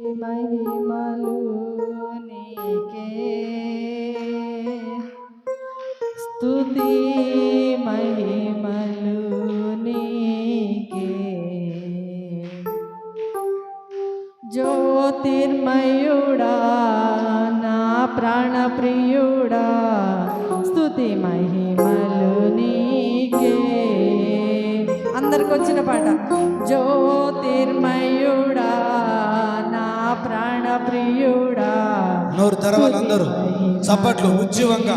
మహిమలు నీకే. స్తుతి మహిమలు నీకే. జ్యోతిర్మయుడా నా ప్రాణప్రియుడా స్తుతి మహిమలు నీకే. అందరికి వచ్చిన పాట. అందరూ చప్పట్లు ఉజ్జీవంగా.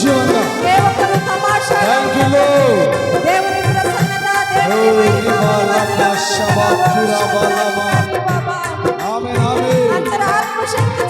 ಜೀವನ ದೇವರ ತಮಾಷೆ ಥ್ಯಾಂಕ್ ಯು ಲಾರ್ಡ್ ದೇವರ ಪ್ರಸನ್ನತ ದೇವರ ಮಹಿಮಾ ಶಬಾ ಶುರಾ ಬಾಲಮ ಆಮೆನ್ ಆಮೆನ್ ಅಂತರಾತ್ಮ ಶಕ್ತಿ